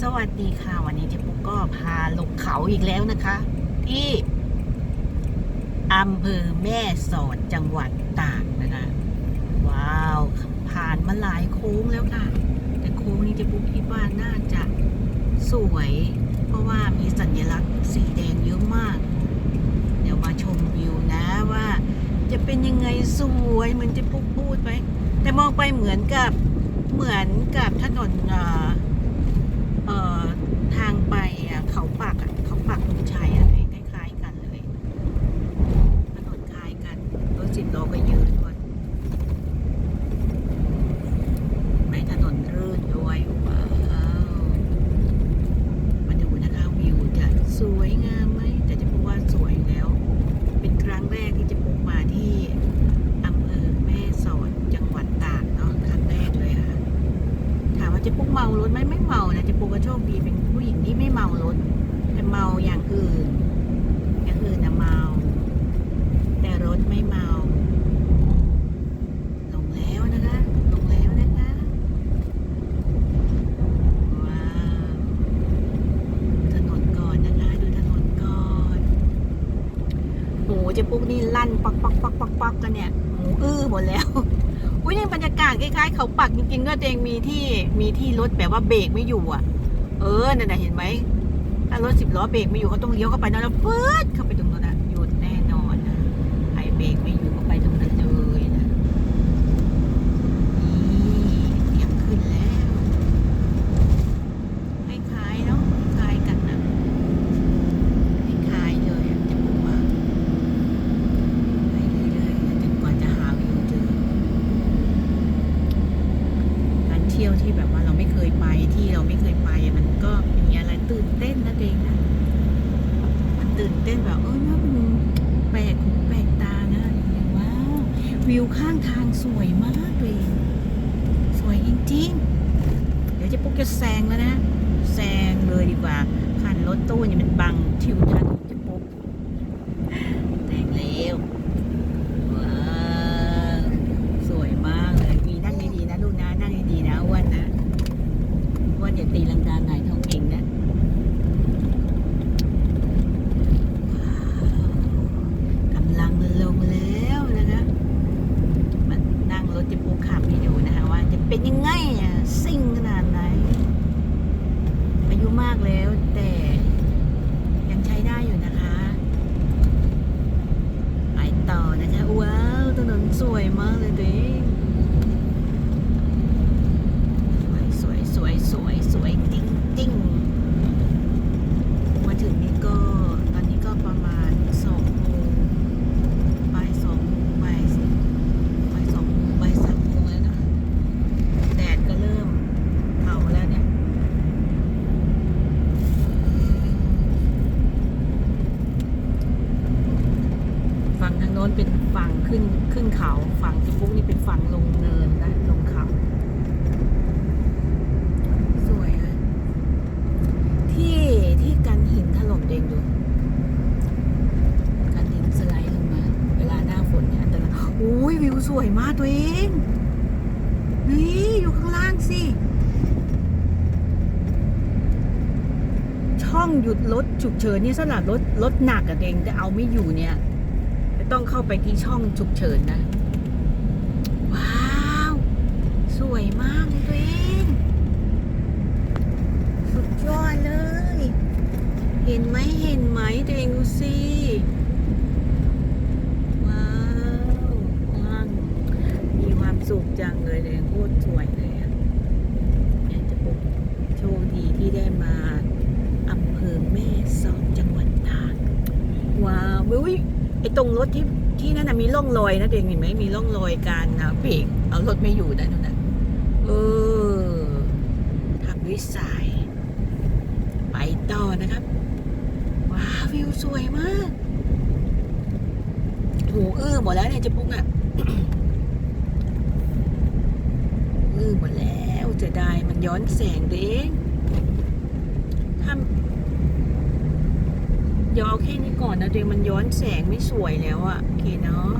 สวัสดีค่ะวันนี้เจ๊ปุ๊กก็พาลงเขาอีกแล้วนะคะ ที่อำเภอแม่สอดจังหวัดตากนะคะ ว้าวผ่านมาหลายโค้งแล้วค่ะ แต่โค้งนี้เจ๊ปุ๊กคิดว่าน่าจะสวย เพราะว่ามีสัญลักษณ์สีแดงเยอะมาก เดี๋ยวมาชมวิวนะว่า จะเป็นยังไงสวยเหมือนเจ๊ปุ๊กพูดไปแต่มองไปเหมือนกับเหมือนกับถนนอ่า เอ่อทางไปอะเขาปักอะเขาปักธงชัยอะคล้ายๆกันเลยถนนคล้ายกันรถสิบล้อก็เยอะด้วยไม่ถนนรื่นด้วยว้าวมาดูนะคะวิวจะสวยงามไหมแต่จะพูดว่าสวยแล้ว เป็นครั้งแรกที่จะปุ๊กมาที่อำเภอแม่สอดจังหวัดตากเนาะครั้งแรกเลยค่ะถามว่าจ๊ปุ๊กเมารถไหมไม่เมา กก็โชคดีเป็นผู้หญิงที่ไม่เมารถแต่เมาอย่างอื่น อย่างอื่นนะเมา แต่รถไม่เมา ลงแล้วนะคะ ลงแล้วนะคะว้าวถนนก่อนนะคะ ดูถนนก่อนโหเจ๊ ปุ๊กนี่ลั่นปักปักปักปักปักกันเนี่ยหูอื้อหมดแล้วอุ้ยนี่บรรยากาศคล้ายๆเขาปักจริงๆก็เองมีที่มีที่รถแบบว่าเบรกไม่อยู่อะ เออนั่นน่ะเห็นไหมถ้ารถสิบล้อเบรกไม่อยู่เขาต้องเลี้ยวเข้าไปนะแล้วฟืดเข้าไปดูแน่นอนนะไอเบรกไม่อยู่ก็ไปตรงนั้นเลยนะนี่เตรียมขึ้นแล้วคล้ายๆเนาะคล้ายกันนะคล้ายๆเลยอะจะบอกว่าไปเรื่อยๆจนกว่าจะหาวิวเจอ การเที่ยวที่แบบว่าเราไม่เคยไปที่เราไม่เคยไปอะมันก็มีอะไรตื่นเต้นนะตัวเองนะ มันตื่นเต้นแบบเออนะมันแปลกหูแปลกตานะอย่างว้า วิวข้างทางสวยมากเลย สวยจริงๆ เดี๋ยวจะปุ๊กจะแซงแล้วนะ แซงเลยดีกว่าคันรถตู้เนี่ยมันบังทิวทัศน์ของเจะปุ๊กแซงเร็ว ว้าวสวยมากเลย มีนั่งดีๆนะลูกนะ นั่งดีๆนะอ้วนนะอ้วนอย่าตีลังกาไหนท้องเองนะว้าวกำลังลงแล้วนะคะมันนั่งรถจะปูขับให้ดูนะคะว่าจะเป็นยังไงอะซิ่งขนาดไหน อายุมากแล้วแต่ยังใช้ได้อยู่นะคะ ไปต่อนะคะว้าวถนน สวยมากเลยตัวเองสวยสวยสวยสวยจริงจริงมาถึงนี่ก็ตอนนี้ก็ประมาณสองโมงบ่ายสองโมงบ่ายบ่ายสองโมงบ่ายสามโมงแล้วนะแดดก็เริ่มเผาแล้วเนี่ย ฝั่งทาง โน้นเป็นฝั่งขึ้นขึ้นเขาฝั่งที่ปุ๊กนี่เป็นฝั่งลงเนินนะลงเขา สวยอะที่ที่กันหินถล่มเองดูกันหินสไลด์ลงมา เวลาหน้าฝนเนี่ยอันตรายอุ้ยวิวสวยมากตัวเอง นี่อยู่ข้างล่างสิช่องหยุดรถฉุกเฉินนี่สำหรับรถรถหนักอะเองจะเอาไม่อยู่เนี่ย ต้องเข้าไปที่ช่องฉุกเฉินนะ ว้าว สวยมากเลยตัวเอง สุดยอดเลย เห็นไหมเห็นไหมตัวเองดูสิว้าวว้างมีความสุขจังเลยเองโคตรสวยเลยอะอยากจะบอกโชคดีที่ได้มาอำเภอแม่สอดจังหวัดตากว้าวอุ้ย ไอ้ตรงรถที่ที่นั่นนะมีร่องรอยนะตัวเองเห็นไหมมีร่องรอยการเบรกเอารถไม่อยู่นะนั่นนะเออทำด้วยสายไปต่อนะครับว้าววิวสวยมากหูอื้อหมดแล้วเนี่ยจะปุ๊กอะอื้อหมดแล้วจะได้มันย้อนแสงเองทำ เดี๋ยวเอาแค่นี้ก่อนนะตัวเองมันย้อนแสงไม่สวยแล้วอะโอเคเนาะ